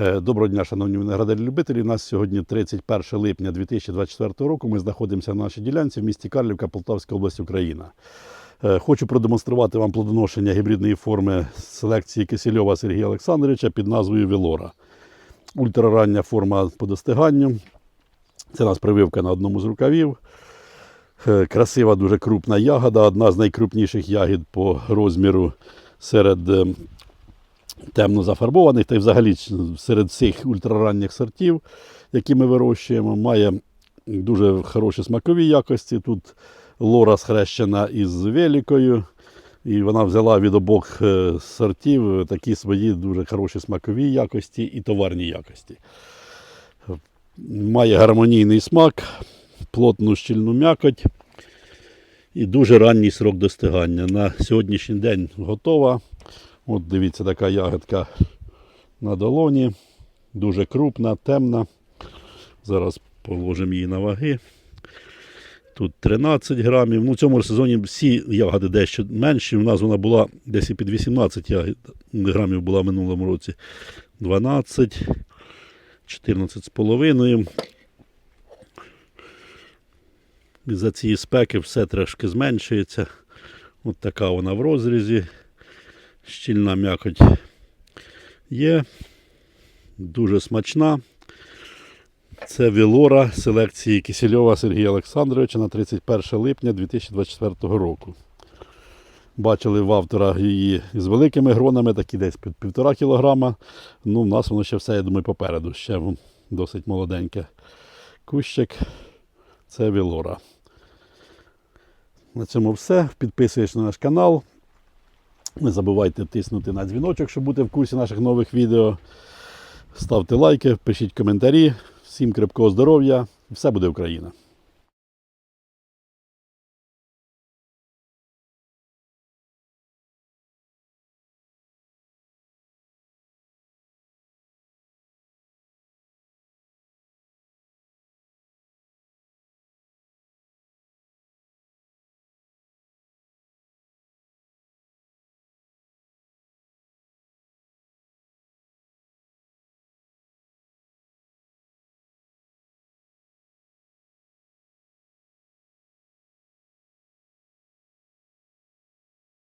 Е, Доброго дня, шановні виноградарі-любителі. У нас сьогодні 31 липня 2024 року. Ми знаходимося на нашій ділянці в місті Карлівка, Полтавська область, Україна. Е, Хочу продемонструвати вам плодоношення гібридної форми селекції Кисельова Сергія Олександровича під назвою Велора. Ультрарання форма по достиганню. Це у нас прививка на одному з рукавів. Е, Красива, дуже крупна ягода, одна з найкрупніших ягід по розміру серед темно зафарбованих та й взагалі серед всіх ультраранніх сортів, які ми вирощуємо, має дуже хороші смакові якості. Тут лора схрещена із великою, і вона взяла від обох е, сортів такі свої дуже хороші смакові якості і товарні якості. Має гармонійний смак, плотну щільну м'якоть і дуже ранній срок достигання. На сьогоднішній день готова. От дивіться, така ягодка на долоні. Дуже крупна, темна. Зараз положимо її на ваги. Тут 13 грамів. Ну, в цьому сезоні всі ягоди дещо менші. У нас вона була десь і під 18 грамів була в минулому році. 12, 14 з. За цієї спеки все трошки зменшується. От така вона в розрізі. Щільна м'якоть є. Дуже смачна. Це Вілора селекції Кисельова Сергія Олександровича на 31 липня 2024 року. Бачили в автора її з великими гронами, такі десь під півтора кілограма. Ну, в нас воно ще все, я думаю, попереду. Ще досить молоденьке. Кущик. Це Вілора. На цьому все. Підписуєш на наш канал. Не забувайте тиснути на дзвіночок, щоб бути в курсі наших нових відео. Ставте лайки, пишіть коментарі. Всім крепкого здоров'я. Все буде Україна!